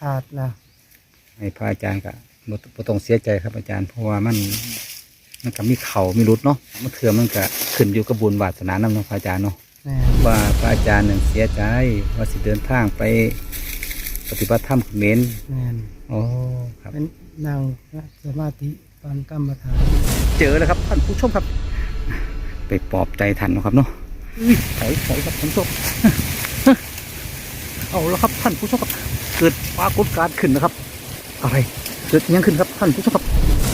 ขาดแล้วให้พระอาจารย์ก็บ่บ่ต้องเสียใจครับอาจารย์เพราะว่ามันมันก็มีเขามีรุดเนาะมันเถื่อมันก็ขึ้นอยู่กับบุญวาสนานำเนาะพระอาจารย์เนาะแม่นว่าพระอาจารย์นั่นเสียใจว่าสิเดินทางไปปฏิบัติธรรมเขมรแม่นโอ้ครับ เป็นนั่งสมาธิปานกรรมฐานเจอแล้วครับท่านผู้ชมครับ ไปปลอบใจท่านเนาะครับเนาะอุ้ยถอยถอยครับท่านผู้ชม เอาแล้วครับท่านผู้ชมครับ เกิดปรากฏการณ์ขึ้นนะครับ อะไร เกิดอิหยังขึ้นครับท่านผู้ชมครับ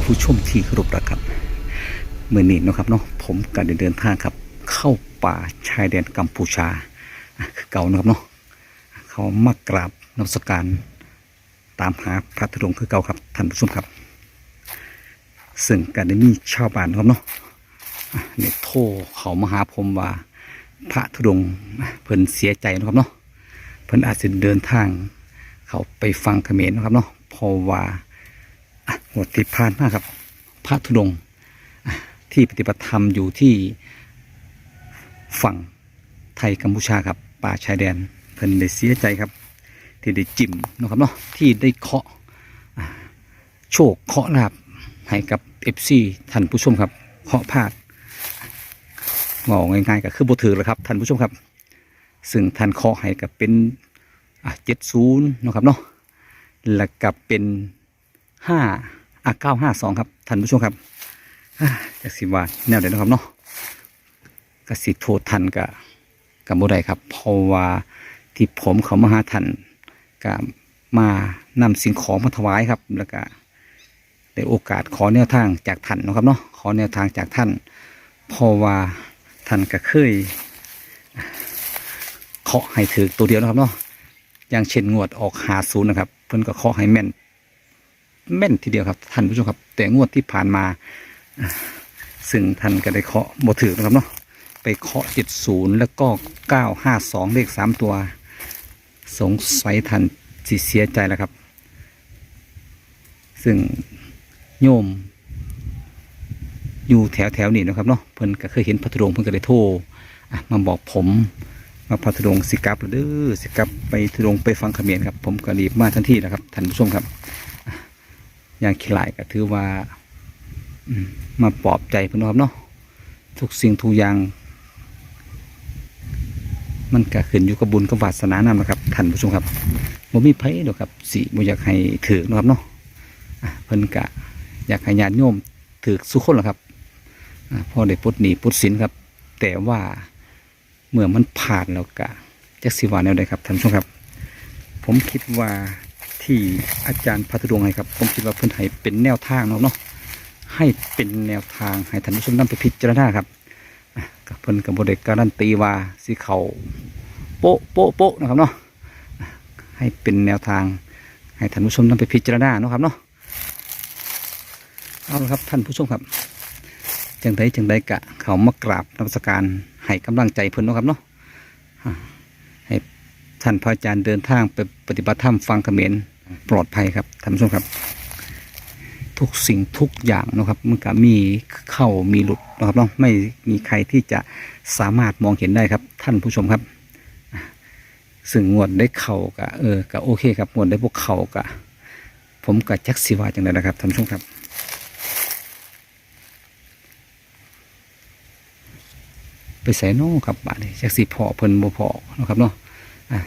ผู้ชมที่เคารพรักครับเมื่อนี้นะครับเนาะผมก็ได้เดินทางครับ เข้าป่าชายแดนกัมพูชาคือเก่านะครับเนาะเขามากราบนมัสการตามหาพระธุดงค์คือเก่าครับท่านผู้ชมครับ ซึ่งการได้มีชาวบ้านนะครับเนาะเนี่ยโทรเขามาหาผมว่าพระธุดงค์เพิ่นเสียใจนะครับเนาะเพิ่นอาจจะเดินทาง เขาไปฟังเขมรนะครับเนาะเพราะว่า หมวดที่ผ่านมากครับ พระธุดงค์ที่ปฏิบัติธรรมอยู่ที่ฝั่งไทยกัมพูชาครับป่าชายแดนเพิ่นได้เสียใจครับ ที่ได้จิ้มนะครับเนาะที่ได้เคาะโชคเคาะลาบให้กับเอฟซีท่านผู้ชมครับเคาะพลาดงอง่ายๆก็คือบ่ถือแล้วครับท่านผู้ชมครับ ซึ่งท่านเคาะให้กับเป็นเจ็ดศูนย์นะครับเนาะแล้วกับเป็น ห้าอะเก้าห้าสองครับท่านผู้ชมครับจากสิว่าแนวเดียวนะครับเนาะกสิโทษทันกับกับบุได้ครับ เพราะว่าที่ผมเขามาหาทันกับมานำสิ่งของมาถวายครับ แล้วก็ได้โอกาสขอแนวทางจากท่านนะครับเนาะขอแนวทางจากท่านเพราะว่าท่านก็เคยเคาะให้ถือตัวเดียวนะครับเนาะอย่างเช่นงวดออกหาศูนย์นะครับ เพิ่นก็เคาะให้แม่น แม่นทีเดียวครับท่านผู้ชมครับ แต่งวดที่ผ่านมา ซึ่งท่านก็ได้เคาะบถือนะครับเนาะไปเคาะเจ็ดศูนย์แล้วก็เก้าห้าสองเลขสามตัว สงสัยท่านสิเสียใจแล้วครับ ซึ่งโยม อยู่แถวแถวๆนี้นะครับเนาะเพิ่นก็เคยเห็นพระธุดงค์เพิ่นก็ได้โทรมาบอกผมมาพระธุดงค์สิกับแล้วเด้อสิกับไปธุดงค์ไปฟังเขมรครับ ผมก็รีบมาทันทีนะครับท่านผู้ชมครับ อย่างขลายก็ถือว่าอมาปลอบใจเพื่อนเนาะครับเนาะทุกสิ่งทุกอย่างมันก็ขึ้นอยู่กับบุญกับวาสนานำนะครับท่านผู้ชมครับบ่มีไผดอกครับสิบ่อยากให้ถือนะครับเนาะเพิ่นกะอยากให้ญาติโยมถือสุขคนละครับอ่อได้ปลดหนี้ปลดสินครับ แต่ว่าเมื่อมันผ่านแล้วกะจักสิว่าแนวใดครับท่านผู้ชมครับ ผมคิดว่า ที่อาจารย์พัทดวงให้ครับ ผมคิดว่าเพิ่นให้เป็นแนวทางเนาะเนาะให้เป็นแนวทางให้ท่านผู้ชมนำไปพิจารณาครับกับเพิ่อนกับบเด็กการันตีว่าสิเขาโป๊ะโป๊ะโป๊ะนะครับเนาะให้เป็นแนวทางให้ท่านผู้ชมนำไปพิจารณาเนาะครับเนาะเอาละครับท่านผู้ชมครับจังใดจังใดกะเขามากราบนมัสการให้กำลังใจเพิ่อนเนาะครับเนาะอะให้ท่านพระอาจารย์เดินทางไปปฏิบัติธรรมฟังเขมร ปลอดภัยครับท่านผู้ชมครับ ทุกสิ่งทุกอย่างนะครับมันก็มีเข้ามีหลุดนะครับเนาะไม่มีใครที่จะสามารถมองเห็นได้ครับ ท่านผู้ชมครับซึ่งงวดได้เข่ากะเออกะโอเคครับงวดได้พวกเข่ากะผมกะจักสิวาจังเลยนะครับท่านผู้ชมครับไปใส่นอครับบาดนี้จักสิพอเพิ่นบ่พอนะครับเนาะอะ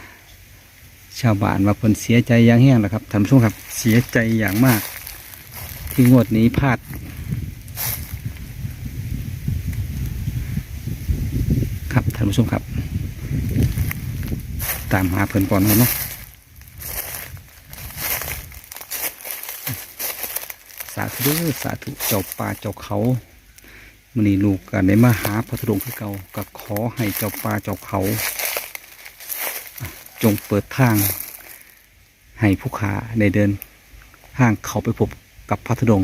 ชาวบ้านว่าเพิ่นเสียใจอย่างแห้งนะครับท่านผู้ชมครับเสียใจอย่างมาก ที่งวดนี้พลาดครับท่านผู้ชมครับ ตามหาเพิ่นก่อนนะเนาะสาธุเด้อสาธุเจ้าป่าเจ้าเขามื้อนี้ลูกก็ได้มาหาพระธุดงค์คือเก่าก็ขอให้เจ้าป่าเจ้าเขา จงเปิดทาง ให้ผู้ขาได้เดินห้างเขาไปพบกับพระธดง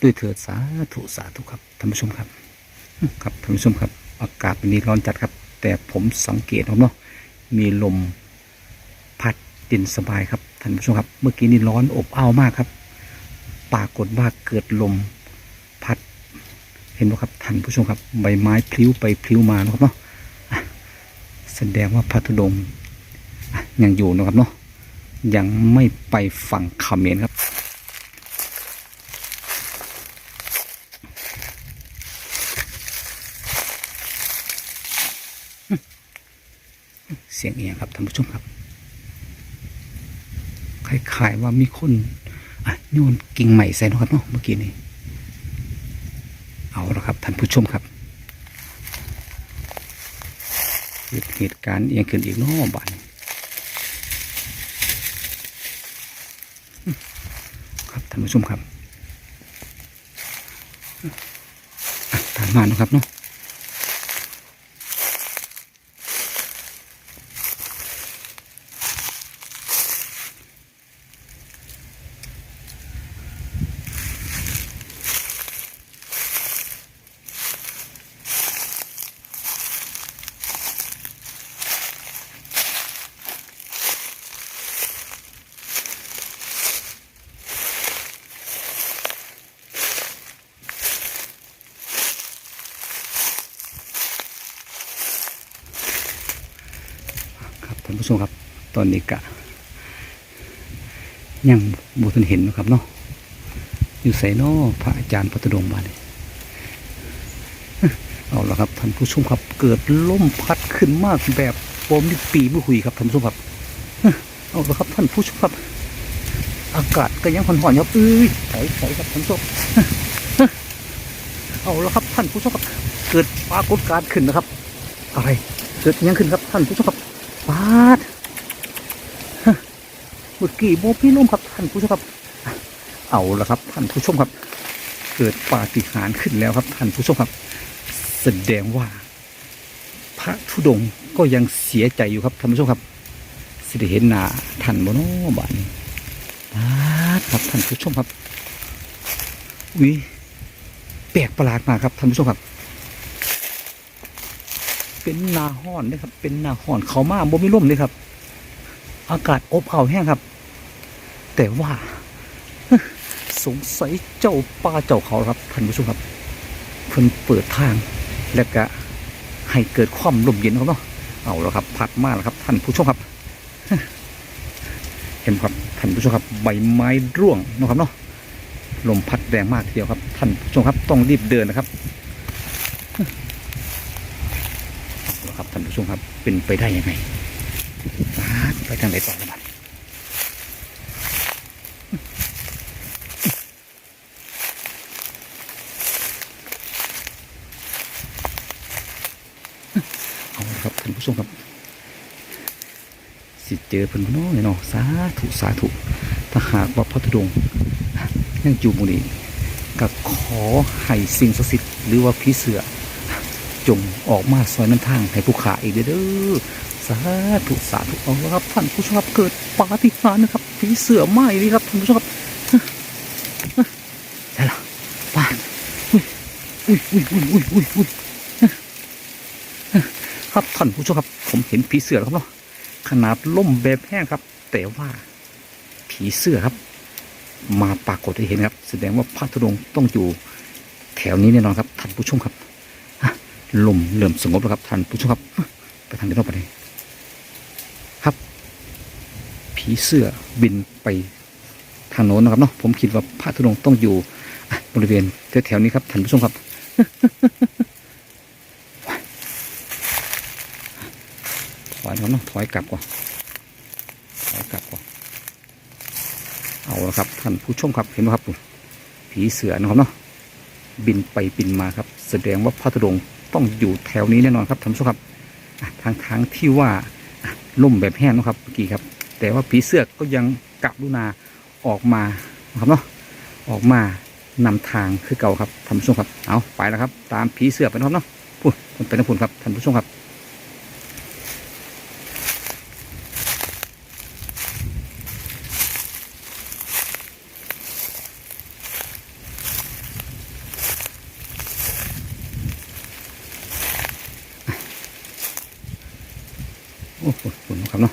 ด้วยเถิดสาธุสาธุครับท่านผู้ชมครับ ครับท่านผู้ชมครับ อากาศวันนี้ร้อนจัดครับ แต่ผมสังเกตครับเนาะมีลมพัดเย็นสบายครับท่านผู้ชมครับ เมื่อกี้นี่ร้อนอบอ้าวมากครับปรากฏว่าเกิดลมพัด เห็นไหมครับท่านผู้ชมครับ ใบไม้พลิ้วไปพลิ้วมานะครับเนาะแสดงว่าพระธุดงค์ ยังอยู่นะครับเนาะยังไม่ไปฝั่งเขมรครับ เสียงเอียงครับท่านผู้ชมครับคล้ายๆว่ามีคนโยนกิ่งใหม่ใส่เนาะครับเนาะเมื่อกี้นี้เอาละครับท่านผู้ชมครับเหตุการณ์เอียงขึ้นอีกเนอบานบท่าน ผู้ชมครับอะตามมานะครับเนาะ ครับท่านผู้ชมครับ ตอนนี้กะยังบุทันเห็นนะครับเนาะอยู่ใส่นอพระอาจารย์พัทดงมาเนี่ยเอาละครับท่านผู้ชมครับ เกิดลมพัดขึ้นมากแบบโปมที่ปีมือหุยครับท่านผู้ชมครับเอาละครับท่านผู้ชมครับ อากาศก็ยังห่อนๆครับเอ้ยใส่ใส่ครับท่านผู้ชมเอาละครับท่านผู้ชมครับ เกิดปรากฏการณ์ขึ้นนะครับ อะไร เกิดยังขึ้นครับท่านผู้ชมครับปาด มื่อกี้โมพี่ลมครับท่านผู้ชมครับ เอาละครับท่านผู้ชมครับ เกิดปาฏิหาริย์ขึ้นแล้วครับท่านผู้ชมครับ แสดงว่า พระธุดงค์ก็ยังเสียใจอยู่ครับท่านผู้ชมครับสิได้เห็นหน้าท่านบเนอบานนี้ครับท่านผู้ชมครับอุ้ยแปลกประหลาดมากครับท่านผู้ชมครับ เป็นนาห้อนนะครับ เป็นนาห้อนเขามาบ่มีลมเลยครับ อากาศอบอ้าวแห้งครับ แต่ว่า สงสัยเจ้าป่าเจ้าเขาครับท่านผู้ชมครับเพิ่นเปิดทางแล้วก็ให้เกิดความลมเย็นครับเนาะเอาแล้วครับพัดมากแล้วครับ ท่านผู้ชมครับ เห็นครับท่านผู้ชมครับ ใบไม้ร่วงนะครับเนาะลมพัดแรงมากทีเดียวครับ ท่านผู้ชมครับต้องรีบเดินนะครับเอาละครับท่านผู้ชมครับเป็นไปได้ยังไงไปทางไหนต่อละบัดเอาละครับท่านผู้ชมครับ สิเจอเพิ่นน้อยเนาะสาธุสาธุถ้าหากว่าพระธุดงยังอยู่หมู่นี้ก็ขอให้สิ่งศักดิ์สิทธิ์หรือว่าผีเสือจงออกมาซอยน้ำทางให้ผู้ขาอีกเด้อสาธุสาธุเอาละครับท่านผู้ชมครับเกิดปาฏิหาริย์นะครับผีเสือไหม้นี่ครับท่านผู้ชมครับได้ละป้าอุ้ยอุ้ยอุ้ยอุ้ยอุ้ยอุ้ยครับท่านผู้ชมครับ ผมเห็นผีเสือแล้วครับเนาะ ขนาดล่มแบบแห้งครับ แต่ว่าผีเสื้อครับ มาปรากฏให้เห็นครับ แสดงว่าพระธุดงค์ต้องอยู่แถวนี้แน่นอนครับท่านผู้ชมครับลมเริ่มสงบแล้วครับท่านผู้ชมครับ ไปทางนี้นอกไปเลยครับ ผีเสื้อบินไปทางโน้นนะครับเนาะผมคิดว่าพระธุดงค์ต้องอยู่บริเวณแถวๆนี้ครับท่านผู้ชมครับ อยครับเนาะถอยกลับก่อนถอยกลับก่อนเอาละครับท่านผู้ชมครับเห็นไหมครับผีเสือนะครับเนาะบินไปบินมาครับ แสดงว่าพระธุดงค์ต้องอยู่แถวนี้แน่นอนครับท่านผู้ชมครับทางทางที่ว่าล่มแบบแห้งนะครับเมื่อกี้ครับ แต่ว่าผีเสื้อก็ยังกลับลุนาออกมาครับเนาะออกมานำทางคือเก่าครับท่านผู้ชมครับเอาไปแล้วครับ ตามผีเสื้อไปนะครับเนาะพูดมันเป็นน้ำผุนครับท่านผู้ชมครับ คุณนะครับเนาะ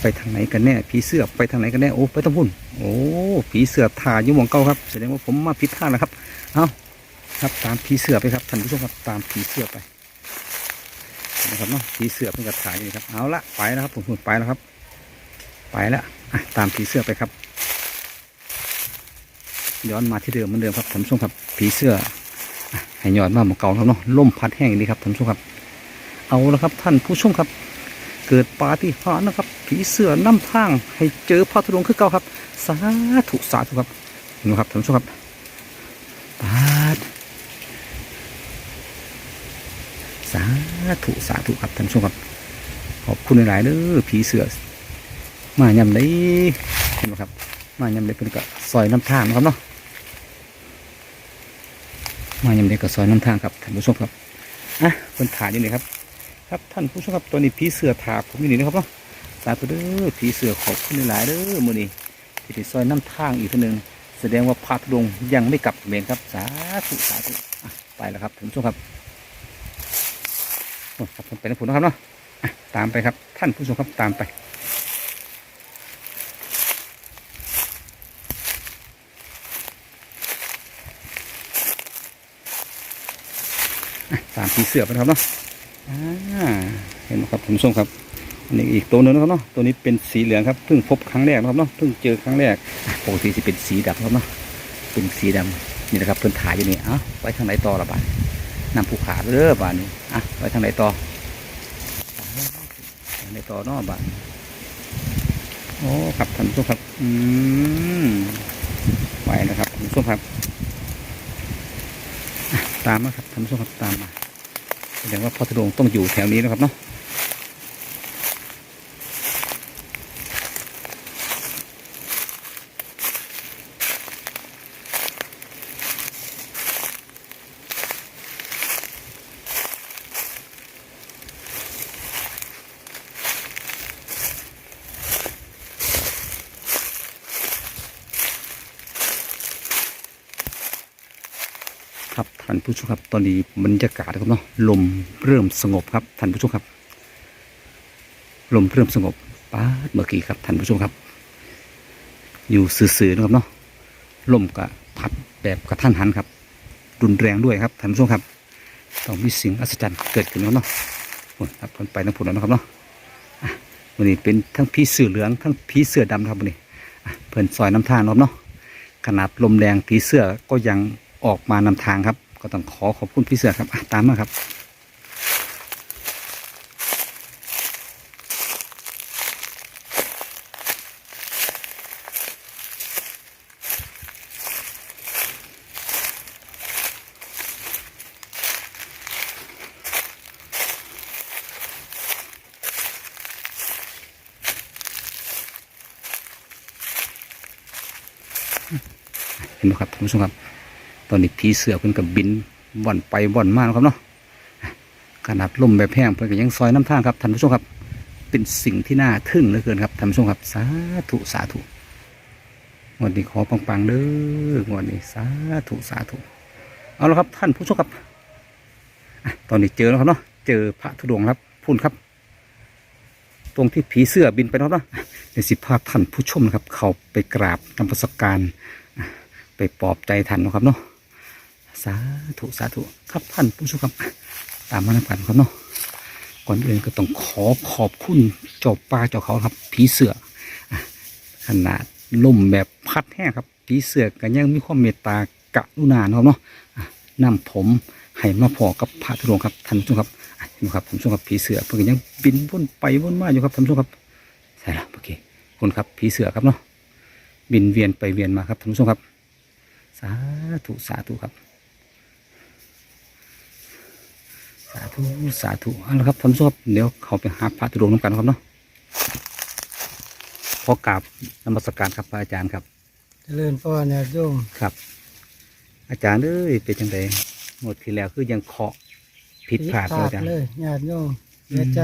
ไปทางไหนกันแน่ผีเสื้อไปทางไหนกันแน่โอ้ไปตะพุ่นโอ้ผีเสื้อถ่าอยู่หมองเก่าครับแสดงว่าผมมาผิดท่าแล้วครับเอาครับตามผีเสื้อไปครับท่านผู้ชมครับตามผีเสื้อไปนะครับเนาะผีเสื้อเป็นกระถ่ายนี่ครับเอาละไปแล้วครับผมไปแล้วครับ ไปแล้วอะตามผีเสื้อไปครับ ย้อนมาที่เดิมเหมือนเดิมครับท่านผู้ชมครับผีเสื้อให้ย้อนมาหมองเก่าครับเนาะล่มพัดแห้งอย่างนี้ครับท่านผู้ชมครับ เอาละครับท่านผู้ชมครับ เกิดปาฏิหาริย์นะครับ ผีเสื้อน้ำทาง ให้เจอพระธุดงค์คือเก่าครับ สาธุสาธุครับนไหมครับท่านผู้ชมครับปาดสาธุสาธุครับท่านผู้ชมครับ ขอบคุณหลายๆเด้อผีเสื้อมายำได้เห็นไหมครับ มายำได้เป็นกับซอยน้ำทางนะครับเนาะมายำได้กับซอยน้ำทางครับท่านผู้ชมครับอะคนถ่ายอยู่นี่ครับ ครับท่านผู้ชมครับตัวนี้ผีเสือถาผมอยู่นี่นะครับเนาะสาธุเด้อผีเสือขอบคุณหลายเด้อมื้อนี้ที่ได้ซอยน้ำทางอีกทีนึงแสดงว่าพระธุดงยังไม่กลับเมนครับ สาธุสาธุไปแล้วครับท่านผู้ชมครับครับผมไปนะผมนะครับเนาะตามไปครับท่านผู้ชมครับตามไปตามผีเสือไปครับเนาะ เห็นไหมครับผมส้มครับอันนี้อีกตัวหนึงนะครับเนาะตัวนี้เป็นสีเหลืองครับเพิ่งพบครั้งแรกนะครับเนาะเพิ่งเจอครั้งแรกปกติจะเป็นสีดำครับเนาะเป็นสีดำนี่นะครับเพิ่นถ่ายอยู่นี่เอ้าไว้ทางไหนต่อละบาดนำภูขาเด้อบาดนี้อะไว้ทางไหนต่อทางไหนต่อเนาะบาดโอ้ครับท่านผู้ชมครับอืมไว้นะครับท่านผู้ชมครับตามมาครับท่านผู้ชมครับตามมาแสดงว่าพ่อธุดงต้องอยู่แถวนี้นะครับเนาะ ท่านผู้ชมครับตอนนี้บรรยากาศนะครับเนาะลมเริ่มสงบครับท่านผู้ชมครับ ลมเริ่มสงบป้าเมื่อกี้ครับท่านผู้ชมครับ อยู่สื่อๆนะครับเนาะลมก็พัดแบบกระทันหันครับ รุนแรงด้วยครับท่านผู้ชมครับต้องมีสิ่งอัศจรรย์เกิดขึ้นแล้วเนาะโอ้ยครับคนไปน้ำผุนแล้วนะครับเนาะวันนี้เป็นทั้งผีเสือเหลืองทั้งผีเสือดำครับวันนี้เพิ่นซอยน้ำทางนะครับเนาะขนาดลมแรงผีเสือก็ยังออกมานำทางครับ ก็ต้องขอขอบคุณพี่เสือครับตามมาครับเห็นไหมครับท่านผู้ชมครับ ตอนนี้ผีเสือเพิ่นกับบินว่อนไปว่อนมาแล้วครับเนาะขนาดลมแบบแห้งเพิ่นก็ยังซอยน้ำท่างครับท่านผู้ชมครับ เป็นสิ่งที่น่าทึ่งเหลือเกินครับท่านผู้ชมครับสาธุสาธุงวันนี้ขอปังๆเด้องวันนี้สาธุสาธุเอาละครับท่านผู้ชมครับอตอนนี้เจอแล้วครับเนาะเจอพระธุดงค์ครับพุ่นครับ ตรงที่ผีเสื้อบินไปแล้วเนาะในสิภาพท่านผู้ชมนะครับ เขาไปกราบนำประสการไปปลอบใจท่านนะครับเนาะ สาธุสาธุครับท่านผู้ชมครับ ตามมาในฝันครับเนาะก่อนอื่นก็ต้องขอขอบคุณเจ้าป่าเจ้าเขาครับ ผีเสืออะขนาดล่มแบบพัดแห้งครับ ผีเสือก็ยังมีความเมตตากรุณานาะครับเนาะอะนำผมให้มาพอกับพระธุดงครับท่านผู้ชมครับอะเห็นไหมครับท่านผู้ชมครับผีเสือเพิ่งยังบินวนไปวนมาอยู่ครับท่านผู้ชมครับใช่แล้วโอเคคุณครับผีเสือครับเนาะบินเวียนไปเวียนมาครับท่านผู้ชมครับ สาธุสาธุครับ สาธุสาธุเอาละครับท่านผู้ชมครับเดี๋ยวเขาไปหาพระธุดงค์น้ำกันครับเนาะพอกราบนมัสการครับพระอาจารย์ครับ เจริญพรญาติโยมครับ อาจารย์เอ้ยเป็นจังไดหมดที่แล้วคือยังเคาะผิดพลาดเลยอาจารย์เลยญาติโยมเสียใจ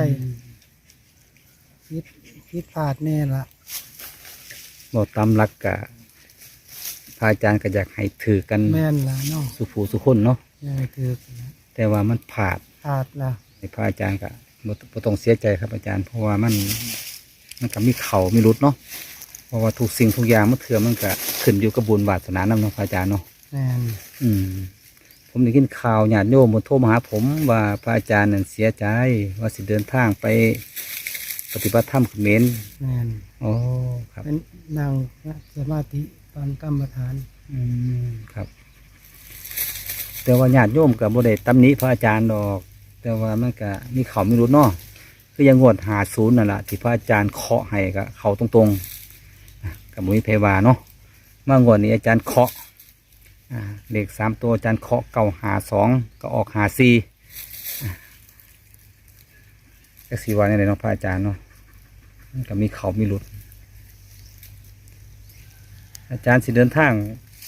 ผิดผิดพลาดแน่ละบอกตามหลักกะพระอาจารย์ก็อยากให้ถือกันแม่นละเนาะสุผูสุคนเนาะอยังถือแต่ว่ามันผาด พลาดละในพระอาจารย์ก็บ่บ่ต้องเสียใจครับอาจารย์ เพราะว่ามันมันก็มีเขามีรุดเนาะเพราะว่าทุกสิ่งทุกอย่างมันเถื่อมันก็ขึ้นอยู่กับบุญวาสนานำเนาะพระอาจารย์เนาะแม่นอืม ผมได้ยินข่าวญาติโยมมาโทรมาหาผมว่าพระอาจารย์นั่นเสียใจ ว่าสิเดินทางไปปฏิบัติธรรมเขมรแม่นโอ้ครับ เป็นนางสมาธิปานกรรมฐาน อืมครับ แต่ว่าญาติโยมกับบ่ได้ตำหนิพระอาจารย์ดอก แต่ว่ามันก็มีเขาไม่รู้เนาะคือยังงวดหาศูนย์นั่นแหละที่พระอาจารย์เคาะให้กับเขาตรงๆอะกับมุ้ยเพวาเนาะเมื่องวดนี้อาจารย์เคาะอ่าเลขสามตัวอาจารย์เคาะเก่าหาสองก็ออกหาสี่อะก็สี่วันนี่เลยเนาะพระอาจารย์เนาะมันก็มีเขามีหลุด อาจารย์สิเดินทาง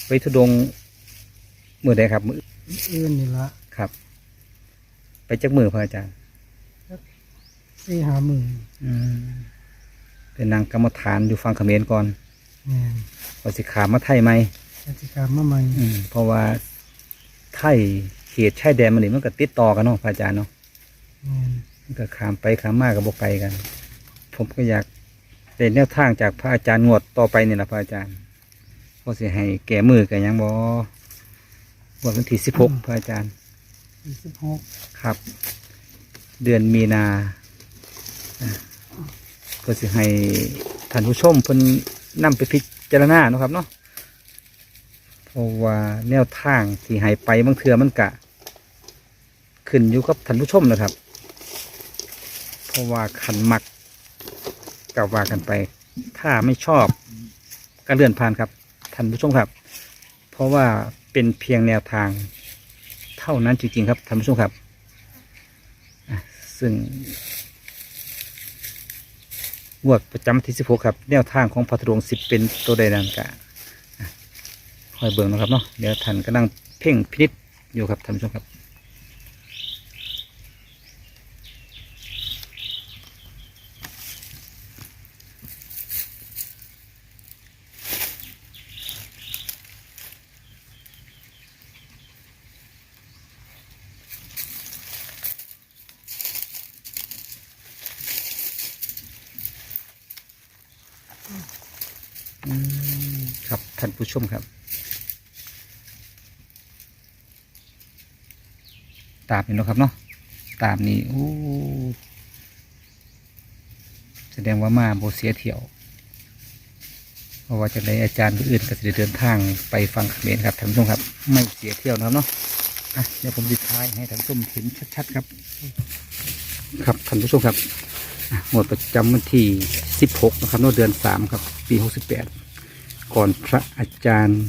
ไปทุดงค์มือใดครับ มืออื่นนี่ละครับ ไปจักมือพระอาจารย์สี่หาหมื่นอืมเป็นนางกรรมฐานอยู่ฟังเขมรก่อนแม่นพอสิขามมาไทยไหมกิจกรรมมาใหม่อืมเพราะว่าไทยเขตชายแดนมันนี่มันก็ติดต่อกันเนาะพระอาจารย์เนาะแม่นมันก็ขามไปขามมากับบกไกลกัน ผมก็อยากเป็นแนวทางจากพระอาจารย์งวดต่อไปนี่แหละพระอาจารย์พอสิให้แก่มือกันยังบอวันที่สิบหกพระอาจารย์ยี่ สิบหกครับ เดือนมีนาก็สิให้ท่านผู้ชมเพิ่นนำไปพิจารณาเนาะครับเนาะเพราะว่าแนวทางที่ให้ไปบางเทือมันกะ ขึ้นอยู่กับท่านผู้ชมนะครับ เพราะว่าขันมักกับว่ากันไป ถ้าไม่ชอบก็เลื่อนผ่านครับท่านผู้ชมครับ เพราะว่าเป็นเพียงแนวทาง ท่านั้นจริงๆครับท่านผู้ชมครับซึ่งวดประจำวันที่16ครับ แนวทางของพระธุดงสิบเป็นตัวใดนั่นกะอะคอยเบิ่งนะครับเนาะเดี๋ยวท่านก็นั่งเพ่งพินิษอยู่ครับท่านผู้ชมครับ อืมครับท่าน ผู้ชมครับ ตามนี่เนะครับเนาะตามนี่โอ้แสดงว่ามาโบเสียเที่ยวเพราะว่าจะได้อาจารย์ผู้อื่นก็จะเดินทางไปฟังเขมรครับท่านผู้ชมครับ ไม่เสียเที่ยวนะครับเนาะอะเดี๋ยวผมจะท้ายให้ท่านผู้ชมเห็นชัดๆครับ ครับท่านผู้ชมครับหมดประจำวันที่ 16 นะครับนเดือน 3 ครับ ปี 68 ก่อนพระอาจารย์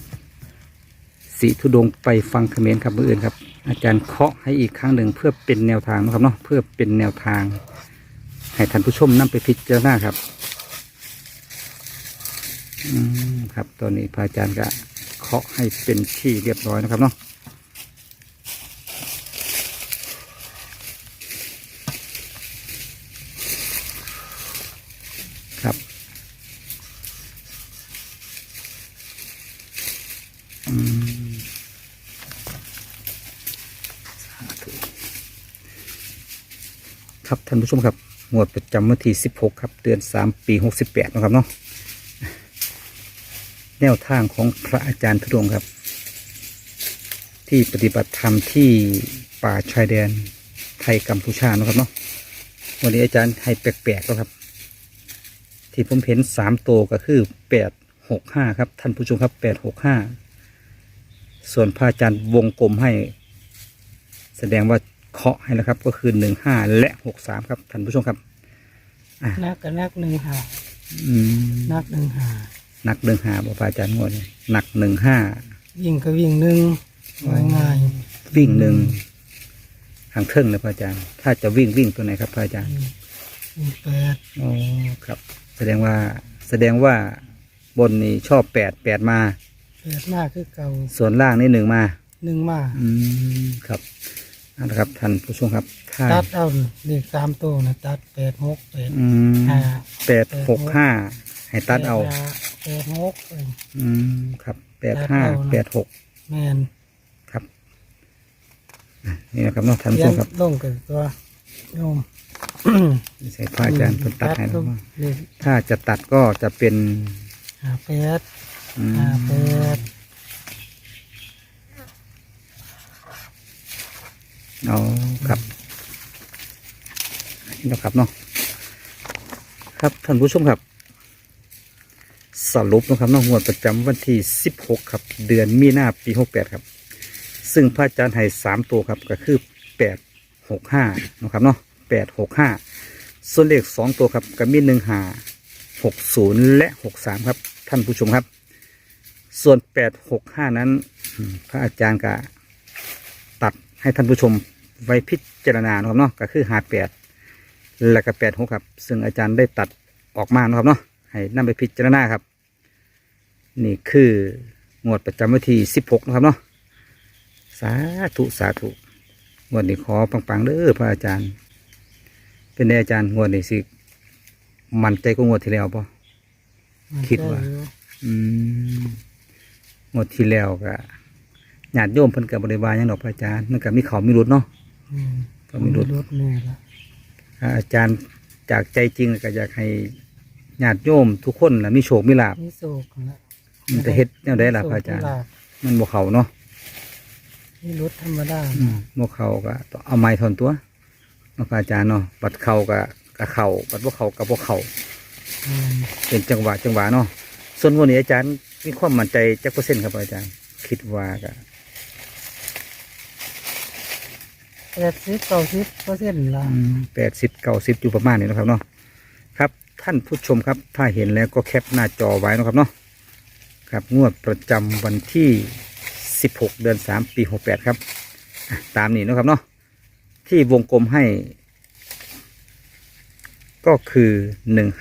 สีธุดงไปฟังคอมเมนต์ครับมืออื่นครับ อาจารย์เคาะให้อีกครั้งหนึ่งเพื่อเป็นแนวทางนะครับเนาะเพื่อเป็นแนวทาง ให้ท่านผู้ชมนำไปพิจารณาครับอืมครับตอนนี้พระอาจารย์ก็เคาะให้เป็นที่เรียบร้อยนะครับเนาะ ครับอืมสาธุ ครับท่านผู้ชมครับงวดประจำวันที่ 16 ครับเดือน 3 ปี 68 นะครับเนาะแนวทางของพระอาจารย์ทุดงค์ครับ ที่ปฏิบัติธรรมที่ป่าชายแดนไทยกัมพูชานะครับเนาะวันนี้อาจารย์ให้แปลกๆแล้วครับ ที่ผมเห็นสามตัวก็คือแปดหกห้าครับ ท่านผู้ชมครับแปดหกห้าส่วนพระอาจารย์วงกลมให้ แสดงว่า เคาะให้แล้วครับ ก็คือหนึ่งห้าและหกสามครับท่านผู้ชมครับ นักกับนักหนึ่งหาอืมนักหนึ่งหาหนักหนึ่งห้าบอกพระอาจารย์งวดนี้หนักหนึ่งห้าวิ่งก็วิ่งหนึ่งง่ายวิ่งหนึ่งทางเทิงเลยพระอาจารย์ ถ้าจะวิ่งวิ่งตัวไหนครับพระอาจารย์ๆวิ่งแปดอ๋อครับ แสดงว่าแสดงว่าบนนี้ชอบแปดแปดมา แปดมากคือเก่าส่วนล่างนี่หนึ่งมา หนึ่งมากอืมครับ เอาละครับท่านผู้ชมครับถ้าตัดเอาเลขสามตัวนะตัดแปดหกแปดอืมห้าแปดหกห้าให้ตัดเอาแปดหกเอออืมครับแปดห้าแปดหกแมนครับอะนี่นะครับเนาะท่านผู้เขียชนมครับลงกับตัวโยมใส่ผ้าอาจารย์เพิ่นตัดให้ลแล้วงว่าเลขถ้าจะตัดก็จะเป็นหาแปดอืมหาแปด เอาครับนี่นะครับเนาะครับท่านผู้ชมครับ สรุปนะครับเน้องงวดประจำวันที่ 16 ครับ เดือนมีนาปี 68 ครับ ซึ่งพระอาจารย์ให้สามตัวครับก็คือ 865นะครับเนาะ865 ส่วนเลขสองตัวครับก็มีหนึ่งหา60 และ 63 ครับ ท่านผู้ชมครับ ส่วน 865 นั้น พระอาจารย์ก็ ให้ท่านผู้ชมไว้พิจารณานะครับเนาะก็คือหาแปดและก็แปดหกครับ ซึ่งอาจารย์ได้ตัดออกมานะครับเนาะให้นำไปพิจารณาครับ นี่คืองวดประจำวันที่สิบหกนะครับเนาะสาธุสาธุงวดนี้ขอปังๆเด้อพระอาจารย์ เป็นไงอาจารย์งวดนี้สิมันใจก็งวดที่แล้วปะมันคิดว่าได้อยู่อืมงวดที่แล้วก็ ญาติโยมเพิ่นกับบริวารยังดอกพระอาจารย์มันก็มีเขามีรุดเนาะอืมก็มีรุดรถแน่ละถ้าอาจารย์จากใจจริงก็อยากให้ญาติโยมทุกคนนะมีโชคมีลาภนี่โศกละมันจะเฮ็ดแนวใดล่ะพระอาจารย์โศกลภมันบ่เขาเนาะนี่รถธรรมดาอืมบ่เขาก็ต้องเอาไม้ทอนตัวเนาะพระอาจารย์เนาะบัดเขาก็ก็เขาบัดบ่เขาก็บ่เขาอืมเป็นจังหวะจังหวะเนาะส่วนวันนี้อาจารย์มีความมั่นใจจักเปอร์เซ็นต์ครับอาจารย์ คิดว่าก็ แปดสิบเก้าสิบเปอร์เซ็นต์ละแปดสิบเก้าสิบอยู่ประมาณนี้นะครับเนาะครับท่านผู้ชมครับถ้าเห็นแล้วก็แคปหน้าจอไว้นะครับเนาะครับงวดประจำวันที่ 16 เดือน 3 ปี 68 ครับ ตามนี้นะครับเนาะที่วงกลมให้ ก็คือ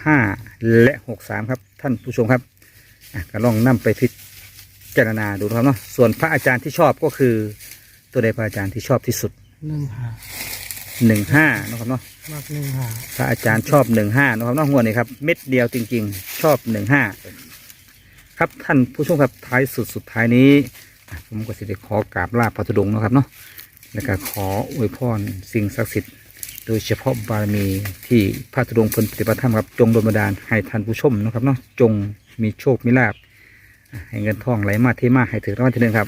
15 และ 63 ครับท่านผู้ชมครับก็ลองนำไปพิจารณาดูนะครับเนาะส่วนพระอาจารย์ที่ชอบก็คือตัวใดพระอาจารย์ที่ชอบที่สุด หนึ่งหา15นะครับเนาะมากหนึ่งหาพระอาจารย์ชอบหนึ่งห้านะครับนอกงวดนี้ครับเม็ดเดียวจริง ๆ ชอบหนึ่งห้าครับท่านผู้ชมครับท้ายสุดสุดท้ายนี้อะผมก็สิได้ขอกราบลาพระธุดงค์เนาะครับเนาะแล้วก็ขออวยพรสิ่งศักดิ์สิทธิ์โดยเฉพาะบารมีที่พระธุดงค์เพิ่นปฏิบัติธรรมครับจงโดนบันดาลให้ท่านผู้ชมเนาะครับเนาะจงมีโชคมีลาภอะให้เงินทองไหลมาเทมาให้ถึงรางวัลที่หนึ่งครับ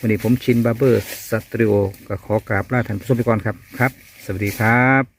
วันนี้ผมชินบาร์เบอร์สตูดิโอก็ขอกราบลาท่านผู้ชมไปก่อนครับครับ สวัสดีครับ